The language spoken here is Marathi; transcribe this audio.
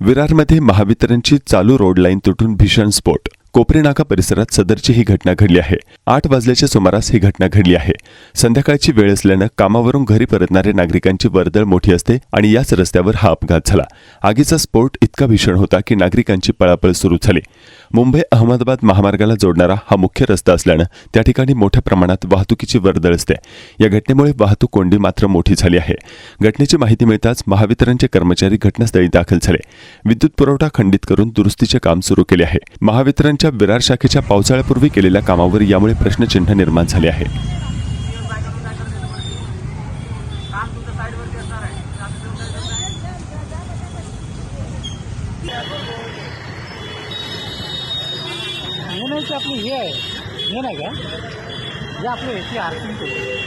विरारमध्ये महावितरणची चालू रोड लाईन तुटून भीषण स्फोट. कोपरे नाका परिसरात सदरची ही घटना घडली आहे. आठ वाजल्याच्या सुमारास ही घटना घडली आहे. संध्याकाळची वेळ असल्यानं कामावरून घरी परतणाऱ्या नागरिकांची वर्दळ मोठी असते आणि याच रस्त्यावर हा अपघात झाला. आगीचा स्फोट इतका भीषण होता की नागरिकांची पळापळ सुरू झाली. मुंबई अहमदाबाद महामार्गाला जोडणारा हा मुख्य रस्ता असल्यानं त्या ठिकाणी मोठ्या प्रमाणात वाहतुकीची वर्दळ असते. या घटनेमुळे वाहतूक कोंडी मात्र मोठी झाली आहे. घटनेची माहिती मिळताच महावितरणचे कर्मचारी घटनास्थळी दाखल झाले. विद्युत पुरवठा खंडित करून दुरुस्तीचे काम सुरू केले आहे. महावितरणच्या विरार शाखेच्या पावसाळ्यापूर्वी केलेल्या कामावर यामुळे प्रश्नचिन्ह निर्माण झाले आहे. Yeah. नाही आपली हे आहे. हे नाही का? जे आपली ह्याची आरती.